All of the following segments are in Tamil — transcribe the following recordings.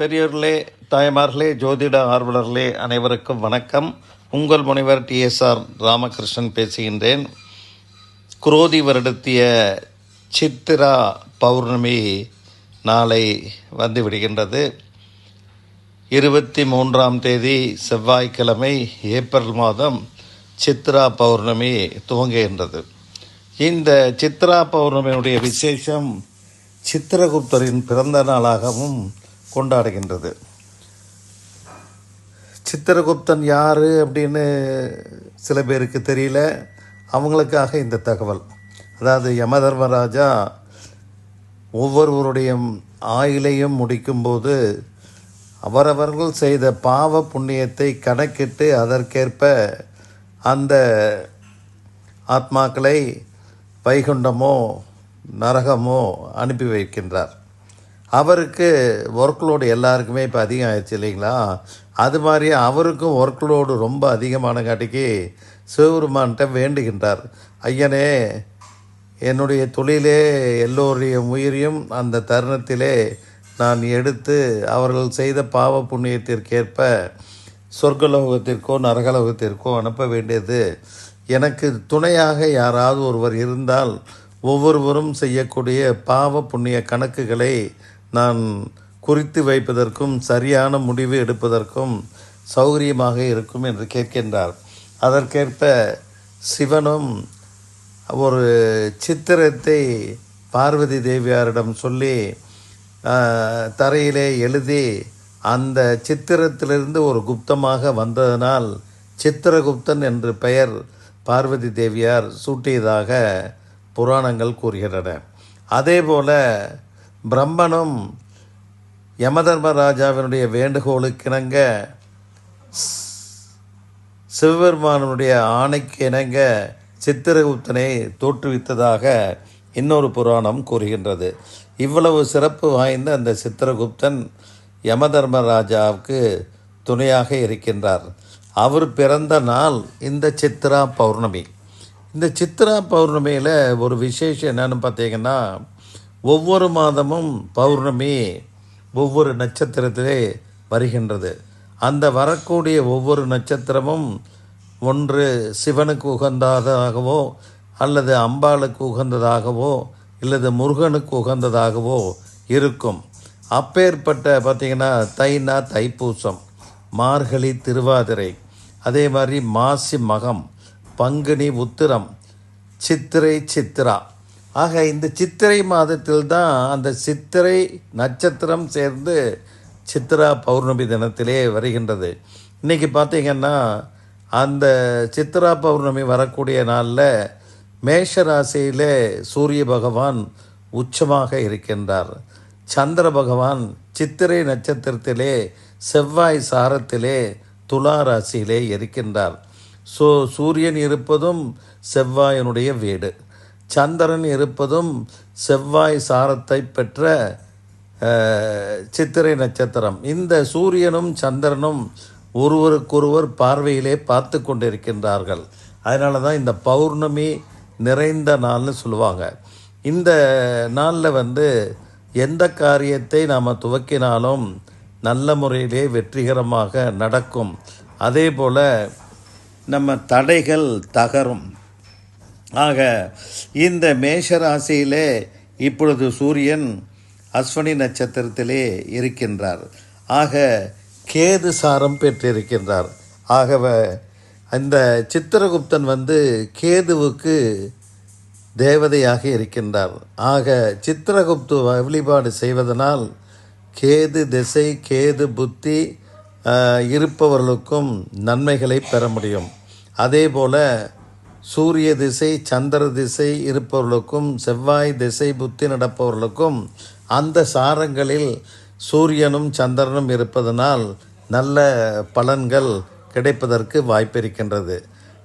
பெரியோர்களே தாய்மார்களே ஜோதிட ஆர்வலர்களே அனைவருக்கும் வணக்கம். உங்கள் முனைவர் டிஎஸ்ஆர் ராமகிருஷ்ணன் பேசுகின்றேன். குரோதி வருடத்திய சித்திரா பௌர்ணமி நாளை வந்து விடுகின்றது. இருபத்தி மூன்றாம் தேதி செவ்வாய்க்கிழமை ஏப்ரல் மாதம் சித்ரா பௌர்ணமி துவங்குகின்றது. இந்த சித்ரா பௌர்ணமியுடைய விசேஷம் சித்திரகுப்தரின் பிறந்த நாளாகவும் கொண்டாடுகின்றது. சித்திரகுப்தன் யார் அப்படின்னு சில பேருக்கு தெரியல. அவங்களுக்காக இந்த தகவல். அதாவது யமதர்மராஜா ஒவ்வொருவருடைய ஆயிலையும் முடிக்கும்போது அவரவர்கள் செய்த பாவ புண்ணியத்தை கணக்கிட்டு அதற்கேற்ப அந்த ஆத்மாக்களை வைகுண்டமோ நரகமோ அனுப்பி வைக்கின்றார். அவருக்கு ஒர்க்லோடு எல்லாருக்குமே இப்போ அதிகம் ஆயிடுச்சு இல்லைங்களா? அது மாதிரி அவருக்கும் ஒர்க்லோடு ரொம்ப அதிகமான காட்டிக்கு சிவபெருமான்கிட்ட வேண்டுகின்றார். ஐயனே என்னுடைய தொழிலே எல்லோருடைய உயிரையும் அந்த தருணத்திலே நான் எடுத்து அவர்கள் செய்த பாவ புண்ணியத்திற்கேற்ப சொர்க்கலோகத்திற்கோ நரகலோகத்திற்கோ அனுப்ப வேண்டியது. எனக்கு துணையாக யாராவது ஒருவர் இருந்தால் ஒவ்வொருவரும் செய்யக்கூடிய பாவ புண்ணிய கணக்குகளை நான் குறித்து வைப்பதற்கும் சரியான முடிவு எடுப்பதற்கும் சௌகரியமாக இருக்கும் என்று கேட்கின்றார். அதற்கேற்ப சிவனும் ஒரு சித்திரத்தை பார்வதி தேவியாரிடம் சொல்லி தரையிலே எழுதி அந்த சித்திரத்திலிருந்து ஒரு குப்தமாக வந்ததனால் சித்திரகுப்தன் என்று பெயர் பார்வதி தேவியார் சூட்டியதாக புராணங்கள் கூறுகின்றன. அதேபோல பிரம்மனும் யமதர்மராஜாவினுடைய வேண்டுகோளுக்கிணங்க சிவபெருமானுடைய ஆணைக்கு இணங்க சித்திரகுப்தனை தோற்றுவித்ததாக இன்னொரு புராணம் கூறுகின்றது. இவ்வளவு சிறப்பு வாய்ந்த அந்த சித்திரகுப்தன் யமதர்மராஜாவுக்கு துணையாக இருக்கின்றார். அவர் பிறந்த நாள் இந்த சித்ரா பௌர்ணமி. இந்த சித்ரா பௌர்ணமியில் ஒரு விசேஷம் என்னன்னு பார்த்தீங்கன்னா ஒவ்வொரு மாதமும் பௌர்ணமி ஒவ்வொரு நட்சத்திரத்திலே வருகின்றது. அந்த வரக்கூடிய ஒவ்வொரு நட்சத்திரமும் ஒன்று சிவனுக்கு உகந்ததாகவோ அல்லது அம்பாளுக்கு உகந்ததாகவோ இல்லது முருகனுக்கு உகந்ததாகவோ இருக்கும். அப்பேற்பட்ட பார்த்திங்கன்னா தைனா தைப்பூசம் மார்கழி திருவாதிரை அதே மாதிரி மாசி மகம் பங்குனி உத்திரம் சித்திரை சித்திரா. ஆக இந்த சித்திரை மாதத்தில் தான் அந்த சித்திரை நட்சத்திரம் சேர்ந்து சித்திரா பௌர்ணமி தினத்திலே வருகின்றது. இன்றைக்கி பார்த்தீங்கன்னா அந்த சித்திரா பௌர்ணமி வரக்கூடிய நாளில் மேஷ ராசியிலே சூரிய பகவான் உச்சமாக இருக்கின்றார். சந்திர பகவான் சித்திரை நட்சத்திரத்திலே செவ்வாய் சாரத்திலே துலா ராசியிலே இருக்கின்றார். ஸோ சூரியன் இருப்பதும் செவ்வாயினுடைய வீடு. சந்திரன் இருப்பதும் செவ்வாய் சாரத்தை பெற்ற சித்திரை நட்சத்திரம். இந்த சூரியனும் சந்திரனும் ஒருவருக்கொருவர் பார்வையிலே பார்த்து கொண்டிருக்கின்றார்கள். அதனால தான் இந்த பௌர்ணமி நிறைந்த நாள்னு சொல்லுவாங்க. இந்த நாளில் வந்து எந்த காரியத்தை நாம் துவக்கினாலும் நல்ல முறையிலே வெற்றிகரமாக நடக்கும். அதே போல் நம்ம தடைகள் தகரும். ஆக இந்த மேஷ ராசியிலே இப்பொழுது சூரியன் அஸ்வனி நட்சத்திரத்திலே இருக்கின்றார். ஆக கேது சாரம் பெற்றிருக்கின்றார். ஆகவ அந்த சித்திரகுப்தன் வந்து கேதுவுக்கு தேவதையாக இருக்கின்றார். ஆக சித்திரகுப்து வழிபாடு செய்வதனால் கேது திசை கேது புத்தி இருப்பவர்களுக்கும் நன்மைகளை பெற முடியும். அதே போல் சூரிய திசை சந்திர திசை இருப்பவர்களுக்கும் செவ்வாய் திசை புத்தி நடப்பவர்களுக்கும் அந்த சாரங்களில் சூரியனும் சந்திரனும் இருப்பதனால் நல்ல பலன்கள் கிடைப்பதற்கு வாய்ப்பிருக்கின்றது.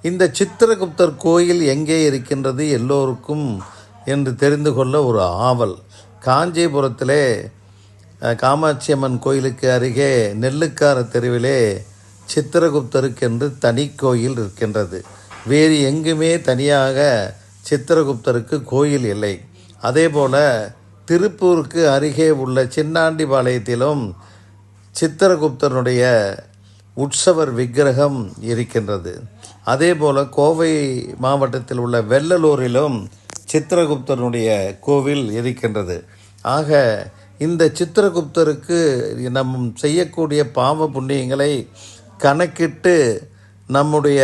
இந்த சித்திரகுப்தர் கோயில் எங்கே இருக்கின்றது எல்லோருக்கும் என்று தெரிந்து கொள்ள ஒரு ஆவல். காஞ்சிபுரத்திலே காமாட்சி அம்மன் கோயிலுக்கு அருகே நெல்லுக்கார தெருவிலே சித்திரகுப்தருக்கு என்று தனி கோயில் இருக்கின்றது. வேறு எங்குமே தனியாக சித்திரகுப்தருக்கு கோயில் இல்லை. அதே போல் திருப்பூருக்கு அருகே உள்ள சின்னாண்டிபாளையத்திலும் சித்திரகுப்தனுடைய உற்சவர் விக்கிரகம் இருக்கின்றது. அதே போல் கோவை மாவட்டத்தில் உள்ள வெள்ளலூரிலும் சித்திரகுப்தனுடைய கோவில் இருக்கின்றது. ஆக இந்த சித்திரகுப்தருக்கு நம் செய்யக்கூடிய பாவ புண்ணியங்களை கணக்கிட்டு நம்முடைய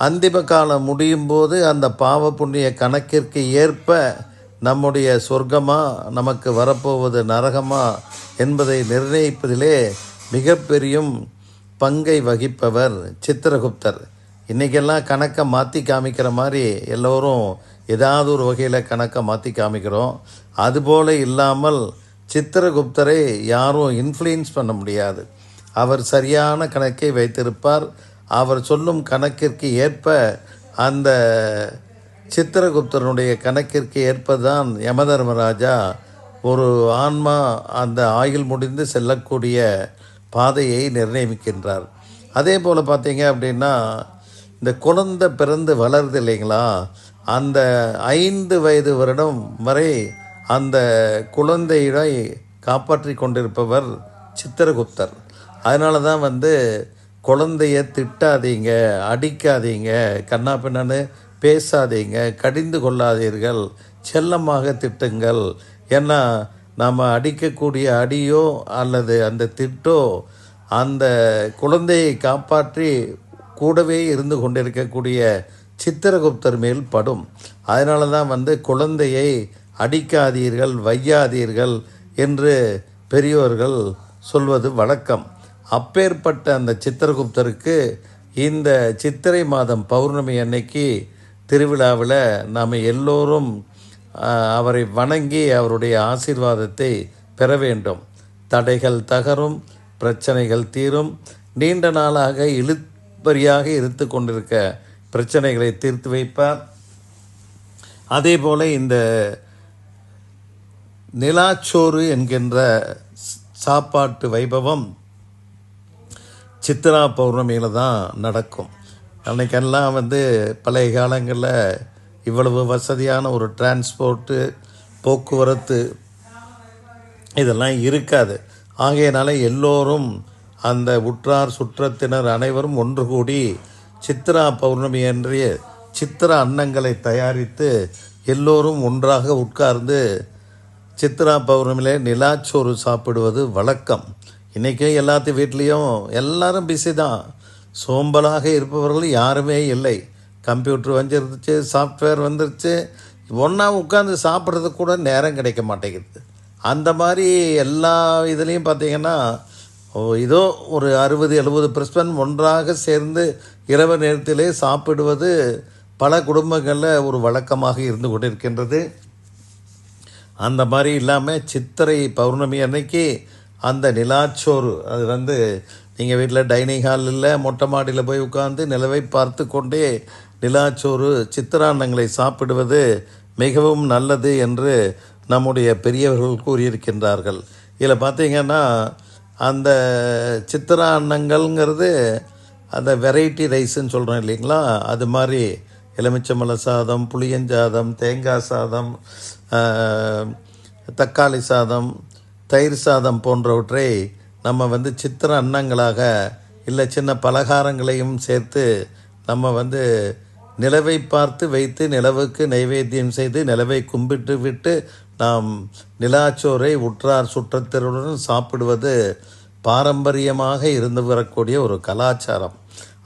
அந்திம காலம் முடியும் போது அந்த பாவ புண்ணிய கணக்கிற்கு ஏற்ப நம்முடைய சொர்க்கமா நமக்கு வரப்போவது நரகமா என்பதை நிர்ணயிப்பதிலே மிகப்பெரியும் பங்கை வகிப்பவர் சித்திரகுப்தர். இன்றைக்கெல்லாம் கணக்கை மாற்றி காமிக்கிற மாதிரி எல்லோரும் ஏதாவது ஒரு வகையில் கணக்கை மாற்றி காமிக்கிறோம். அதுபோல் இல்லாமல் சித்திரகுப்தரை யாரும் இன்ஃப்ளூயன்ஸ் பண்ண முடியாது. அவர் சரியான கணக்கை வைத்திருப்பார். அவர் சொல்லும் கணக்கிற்கு ஏற்ப அந்த சித்திரகுப்தனுடைய கணக்கிற்கு ஏற்பதான் யமதர்மராஜா ஒரு ஆன்மா அந்த ஆயுள் முடிந்து செல்லக்கூடிய பாதையை நிர்ணயிக்கின்றார். அதே போல் பார்த்தீங்க அப்படின்னா இந்த குழந்தை பிறந்து வளருது இல்லைங்களா? அந்த ஐந்து வயது வருடம் வரை அந்த குழந்தையை காப்பாற்றி கொண்டிருப்பவர் சித்திரகுப்தர். அதனால தான் வந்து குழந்தைய திட்டாதீங்க அடிக்காதீங்க கண்ணா பின்னான்னு பேசாதீங்க கடிந்து கொள்ளாதீர்கள் செல்லமாக திட்டுங்கள். ஏன்னா நாம் அடிக்கக்கூடிய அடியோ அல்லது அந்த திட்டோ அந்த குழந்தையை காப்பாற்றி கூடவே இருந்து கொண்டிருக்கக்கூடிய சித்திரகுப்தர் மேல் படும். அதனால தான் வந்து குழந்தையை அடிக்காதீர்கள் வையாதீர்கள் என்று பெரியோர்கள் சொல்வது வழக்கம். அப்பேற்பட்ட அந்த சித்திரகுப்தருக்கு இந்த சித்திரை மாதம் பௌர்ணமி அன்னைக்கு திருவிழாவில் நாம் எல்லோரும் அவரை வணங்கி அவருடைய ஆசீர்வாதத்தை பெற வேண்டும். தடைகள் தகரும் பிரச்சனைகள் தீரும். நீண்ட நாளாக இழுப்பறியாக இருந்து கொண்டிருக்க பிரச்சனைகளை தீர்த்து வைப்பார். அதே போல் இந்த நிலாச்சோறு என்கின்ற சாப்பாட்டு வைபவம் சித்திரா பௌர்ணமியில் தான் நடக்கும். அன்னைக்கெல்லாம் வந்து பழைய காலங்களில் இவ்வளவு வசதியான ஒரு டிரான்ஸ்போர்ட்டு போக்குவரத்து இதெல்லாம் இருக்காது. ஆகையினால எல்லோரும் அந்த உற்றார் சுற்றத்தினர் அனைவரும் ஒன்று கூடி சித்ரா பௌர்ணமி அன்றைய சித்திர அன்னங்களை தயாரித்து எல்லோரும் ஒன்றாக உட்கார்ந்து சித்ரா பௌர்ணமியிலே நிலாச்சோறு சாப்பிடுவது வழக்கம். இன்றைக்கும் எல்லாத்து வீட்லேயும் எல்லாரும் பிஸி தான். சோம்பலாக இருப்பவர்கள் யாருமே இல்லை. கம்ப்யூட்டர் வந்துருச்சு சாஃப்ட்வேர் வந்துருச்சு. ஒன்றா உட்காந்து சாப்பிட்றதுக்கு கூட நேரம் கிடைக்க மாட்டேங்குது. அந்த மாதிரி எல்லா இதுலேயும் பார்த்தீங்கன்னா இதோ ஒரு அறுபது எழுபது பர்சன்ட் ஒன்றாக சேர்ந்து இரவு நேரத்திலே சாப்பிடுவது பல குடும்பங்களில் ஒரு வழக்கமாக இருந்து கொண்டிருக்கின்றது. அந்த மாதிரி இல்லாமல் சித்திரை பௌர்ணமி அன்னைக்கு அந்த நிலாச்சோறு அது வந்து நீங்கள் வீட்டில் டைனிங் ஹால் இல்லை மொட்டை மாடியில் போய் உட்காந்து நிலவை பார்த்து கொண்டே நிலாச்சோறு சித்திரான்னங்களை சாப்பிடுவது மிகவும் நல்லது என்று நம்முடைய பெரியவர்கள் கூறியிருக்கின்றார்கள். இதில் பார்த்தீங்கன்னா அந்த சித்திரா அன்னங்கள்ங்கிறது அந்த வெரைட்டி ரைஸ்ன்னு சொல்கிறோம் இல்லைங்களா? அது மாதிரி எலுமிச்சம்பழ சாதம் புளியஞ்சாதம் தேங்காய் சாதம் தக்காளி சாதம் தயிர் சாதம் போன்றவற்றை நம்ம வந்து சித்திர அன்னங்களாக இல்லை சின்ன பலகாரங்களையும் சேர்த்து நம்ம வந்து நிலவை பார்த்து வைத்து நிலவுக்கு நைவேத்தியம் செய்து நிலவை கும்பிட்டு விட்டு நாம் நிலாச்சோரை உற்றார் சுற்றத்தினருடன் சாப்பிடுவது பாரம்பரியமாக இருந்து வரக்கூடிய ஒரு கலாச்சாரம்.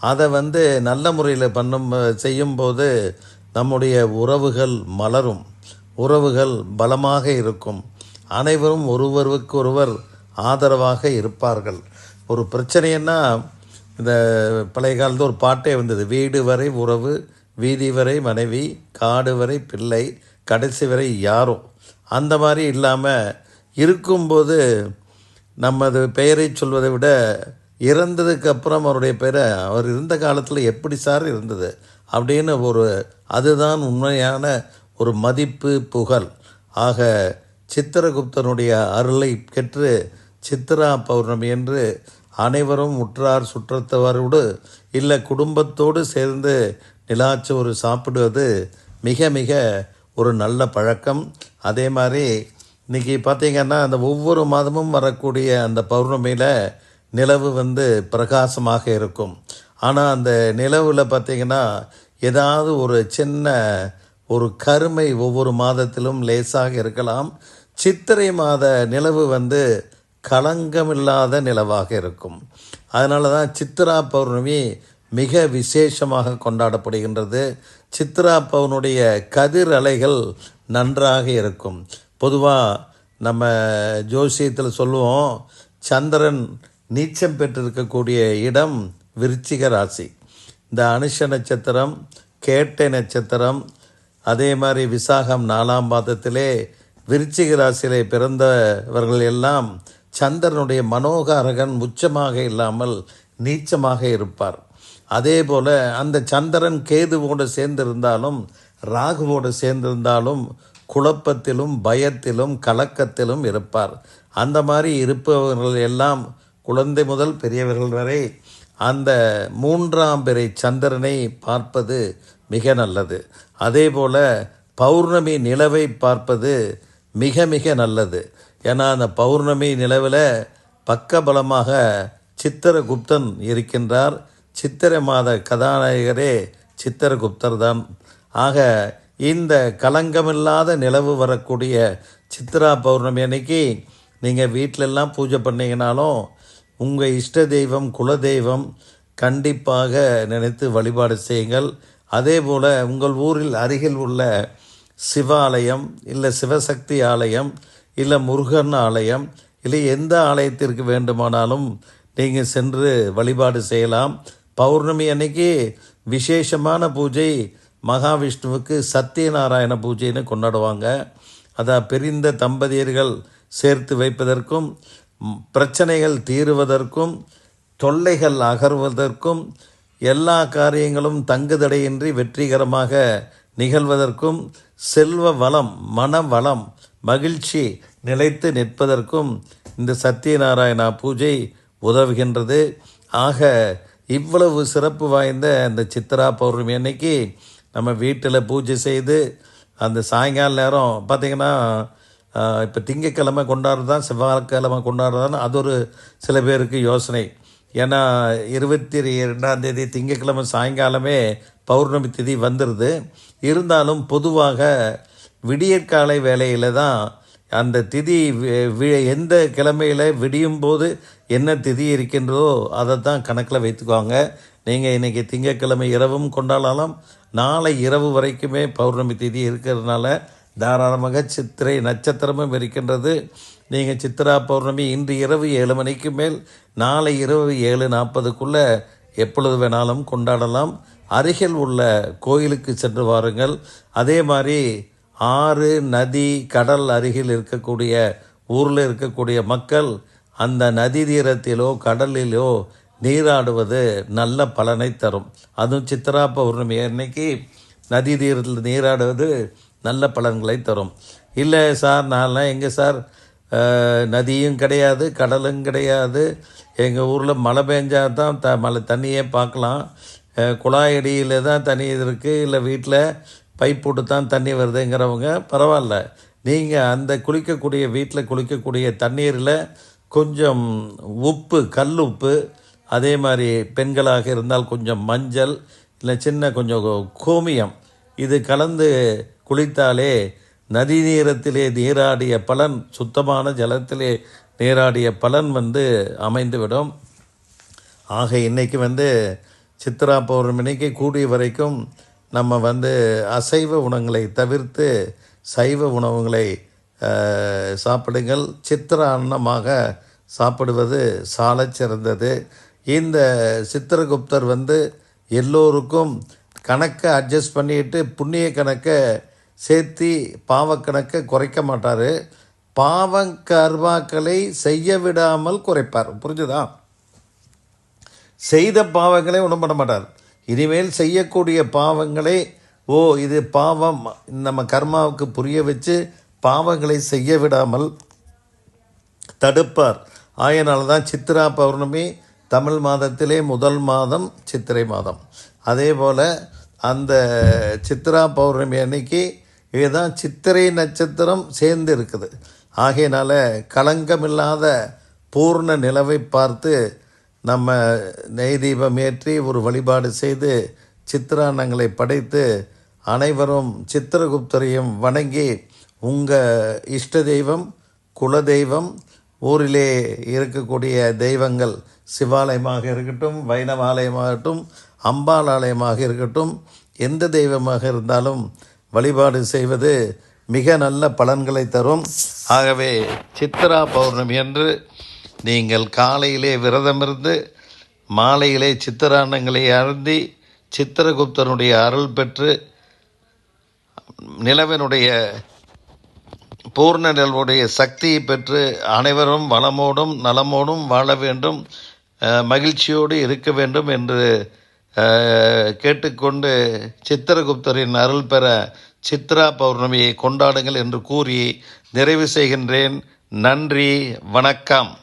அதை வந்து நல்ல முறையில் பண்ணும் செய்யும்போது நம்முடைய உறவுகள் மலரும். உறவுகள் பலமாக இருக்கும். அனைவரும் ஒருவருக்கு ஒருவர் ஆதரவாக இருப்பார்கள். ஒரு பிரச்சனைன்னா இந்த பழைய காலத்தில் ஒரு பாட்டே வந்தது. வீடு வரை உறவு வீதி வரை மனைவி காடு வரை பிள்ளை கடைசி வரை யாரோ. அந்த மாதிரி இல்லாமல் இருக்கும்போது நமது பெயரை சொல்வதை விட இறந்ததுக்கு அப்புறம் அவருடைய பெயரை அவர் இருந்த காலத்தில் எப்படி சார் இருந்தது அப்படின்னு ஒரு அதுதான் உண்மையான ஒரு மதிப்பு புகழ். ஆக சித்திரகுப்தனுடைய அருளை பெற்று சித்திரா பௌர்ணமி என்று அனைவரும் உற்றார் சுற்றத்தவரோடு இல்லை குடும்பத்தோடு சேர்ந்து நிலாச்சோறு சாப்பிடுவது மிக மிக ஒரு நல்ல பழக்கம். அதே மாதிரி இன்றைக்கி பார்த்தீங்கன்னா அந்த ஒவ்வொரு மாதமும் வரக்கூடிய அந்த பௌர்ணமியில் நிலவு வந்து பிரகாசமாக இருக்கும். ஆனால் அந்த நிலவில் பார்த்தீங்கன்னா ஏதாவது ஒரு சின்ன ஒரு கருமை ஒவ்வொரு மாதத்திலும் லேசாக இருக்கலாம். சித்திரை மாத நிலவு வந்து களங்கமில்லாத நிலவாக இருக்கும். அதனால தான் சித்ரா பௌர்ணமி மிக விசேஷமாக கொண்டாடப்படுகின்றது. சித்ரா பௌர்ணனுடைய கதிர் அலைகள் நன்றாக இருக்கும். பொதுவாக நம்ம ஜோசியத்தில் சொல்லுவோம் சந்திரன் நீச்சம் பெற்றிருக்கக்கூடிய இடம் விருச்சிக ராசி. இந்த அனுஷ நட்சத்திரம் கேட்டை நட்சத்திரம் அதே மாதிரி விசாகம் நாலாம் பாதத்திலே விருச்சிக ராசியிலே பிறந்தவர்கள் எல்லாம் சந்திரனுடைய மனோகாரகன் உச்சமாக இல்லாமல் நீச்சமாக இருப்பார். அதே போல் அந்த சந்திரன் கேதுவோடு சேர்ந்திருந்தாலும் ராகுவோடு சேர்ந்திருந்தாலும் குழப்பத்திலும் பயத்திலும் கலக்கத்திலும் இருப்பார். அந்த மாதிரி இருப்பவர்கள் எல்லாம் குழந்தை முதல் பெரியவர்கள் வரை அந்த மூன்றாம் பிறை சந்திரனை பார்ப்பது மிக நல்லது. அதே போல் பௌர்ணமி நிலவை பார்ப்பது மிக மிக நல்லது. ஏன்னா அந்த பௌர்ணமி நிலவில் பக்கபலமாக சித்திரகுப்தன் இருக்கின்றார். சித்திரை மாத கதாநாயகரே சித்திரகுப்தர் தான். ஆக இந்த கலங்கமில்லாத நிலவு வரக்கூடிய சித்ரா பௌர்ணமி அன்னைக்கு நீங்கள் வீட்டிலெல்லாம் பூஜை பண்ணிங்கனாலும் உங்கள் இஷ்ட தெய்வம் குல தெய்வம் கண்டிப்பாக நினைத்து வழிபாடு செய்யுங்கள். அதே போல் உங்கள் ஊரில் அருகில் உள்ள சிவாலயம் இல்லை சிவசக்தி ஆலயம் இல்லை முருகன் ஆலயம் இல்லை எந்த ஆலயத்திற்கு வேண்டுமானாலும் நீங்கள் சென்று வழிபாடு செய்யலாம். பௌர்ணமி அன்னைக்கு விசேஷமான பூஜை மகாவிஷ்ணுவுக்கு சத்யநாராயண பூஜைன்னு கொண்டாடுவாங்க. அதான் பிரிந்த தம்பதியர்கள் சேர்த்து வைப்பதற்கும் பிரச்சனைகள் தீருவதற்கும் தொல்லைகள் அகர்வதற்கும் எல்லா காரியங்களும் தங்குதடையின்றி வெற்றிகரமாக நிகழ்வதற்கும் செல்வ வளம் மன வளம் மகிழ்ச்சி நிலைத்து நிற்பதற்கும் இந்த சத்யநாராயணா பூஜை உதவுகின்றது. ஆக இவ்வளவு சிறப்பு வாய்ந்த அந்த சித்ரா பௌர்ணமி அன்னைக்கு நம்ம வீட்டில் பூஜை செய்து அந்த சாயங்கால நேரம் பார்த்திங்கன்னா இப்போ திங்கக்கிழமை கொண்டாடுறதான் செவ்வாய்க்கிழமை கொண்டாடுறதான் அது ஒரு சில பேருக்கு யோசனை. ஏன்னா இருபத்தி ரெண்டாம் தேதி திங்கக்கிழமை சாயங்காலமே பௌர்ணமி திதி வந்துடுது இருந்தாலும் பொதுவாக விடியற்காலை வேலையில் தான் அந்த திதி வி- வி- எந்த கிழமையில் விடியும் போது என்ன திதி இருக்கின்றதோ அதை தான் கணக்கில் வைத்துக்குவாங்க. நீங்கள் இன்றைக்கி திங்கட்கிழமை இரவும் கொண்டாடலாம். நாளை இரவு வரைக்குமே பௌர்ணமி திதி இருக்கிறதுனால தாராளமாக சித்திரை நட்சத்திரமும் இருக்கின்றது. நீங்கள் சித்ரா பௌர்ணமி இன்று இரவு ஏழு மணிக்கு மேல் நாளை இரவு ஏழு நாற்பதுக்குள்ளே எப்பொழுது வேணாலும் கொண்டாடலாம். அருகில் உள்ள கோயிலுக்கு சென்று வாருங்கள். அதே மாதிரி ஆறு நதி கடல் அருகில் இருக்கக்கூடிய ஊரில் இருக்கக்கூடிய மக்கள் அந்த நதி தீரத்திலோ கடலிலோ நீராடுவது நல்ல பலனை தரும். அதுவும் சித்ரா பௌர்ணமி அன்னைக்கு நதி தீரத்தில் நீராடுவது நல்ல பலன்களை தரும். இல்லை சார் நான்லாம் எங்கே சார் நதியும் கிடையாது கடலும் கிடையாது. எங்கள் ஊரில் மழை பெஞ்சா தான் த மழை தண்ணியே பார்க்கலாம் குழாய் அடியில் தான் தண்ணி இருக்குது இல்லை வீட்டில் பைப் போட்டு தான் தண்ணி வருதுங்கிறவங்க பரவாயில்ல. நீங்கள் அந்த குளிக்கக்கூடிய வீட்டில் குளிக்கக்கூடிய தண்ணீரில் கொஞ்சம் உப்பு கல் உப்பு அதே மாதிரி பெண்களாக இருந்தால் கொஞ்சம் மஞ்சள் இல்லை சின்ன கொஞ்சம் கோமியம் இது கலந்து குளித்தாலே நதி நீரத்திலே நீராடிய பலன் சுத்தமான ஜலத்திலே நீராடிய பலன் வந்து அமைந்துவிடும். ஆக இன்றைக்கி வந்து சித்ரா பௌர்ணமிக்கு கூடிய வரைக்கும் நம்ம வந்து அசைவ உணவுகளை தவிர்த்து சைவ உணவுகளை சாப்பிடுங்கள். சித்திர அன்னமாக சாப்பிடுவது சால சிறந்தது. இந்த சித்திரகுப்தர் வந்து எல்லோருக்கும் கணக்கை அட்ஜஸ்ட் பண்ணிட்டு புண்ணிய கணக்கை சேர்த்தி பாவக்கணக்கை குறைக்க மாட்டார். பாவம் கர்மாக்களை செய்ய விடாமல் குறைப்பார். புரிஞ்சுதா? செய்த பாவங்களை ஒன்றும் பண்ண மாட்டார். இனிமேல் செய்யக்கூடிய பாவங்களை ஓ இது பாவம் நம்ம கர்மாவுக்கு புரிய வச்சு பாவங்களை செய்ய விடாமல் தடுப்பார். ஆயனால தான் சித்ரா பௌர்ணமி தமிழ் மாதத்திலே முதல் மாதம் சித்திரை மாதம். அதே போல் அந்த சித்ரா பௌர்ணமி அன்னைக்கு இதுதான் சித்திரை நட்சத்திரம் சேர்ந்து இருக்குது ஆகையினால களங்கமில்லாத பூர்ண நிலவை பார்த்து நம்ம நெய் தீபம் ஏற்றி ஒரு வழிபாடு செய்து சித்திரான்னங்களை படைத்து அனைவரும் சித்திரகுப்தரையும் வணங்கி உங்கள் இஷ்ட தெய்வம் குலதெய்வம் ஊரிலே இருக்கக்கூடிய தெய்வங்கள் சிவாலயமாக இருக்கட்டும் வைணவ ஆலயமாகட்டும் அம்பாள் ஆலயமாக இருக்கட்டும் எந்த தெய்வமாக இருந்தாலும் வழிபாடு செய்வது மிக நல்ல பலன்களை தரும். ஆகவே சித்ரா பௌர்ணமி அன்று நீங்கள் காலையிலே விரதமிருந்து மாலையிலே சித்திராண்டங்களை அருந்தி சித்திரகுப்தனுடைய அருள் பெற்று நிலவினுடைய பூர்ண நிலவுடைய சக்தியை பெற்று அனைவரும் வளமோடும் நலமோடும் வாழ வேண்டும் மகிழ்ச்சியோடு இருக்க வேண்டும் என்று கேட்டுக்கொண்டு சித்திரகுப்தரின் அருள் பெற சித்ரா பௌர்ணமியை கொண்டாடுங்கள் என்று கூறி நிறைவு செய்கின்றேன். நன்றி வணக்கம்.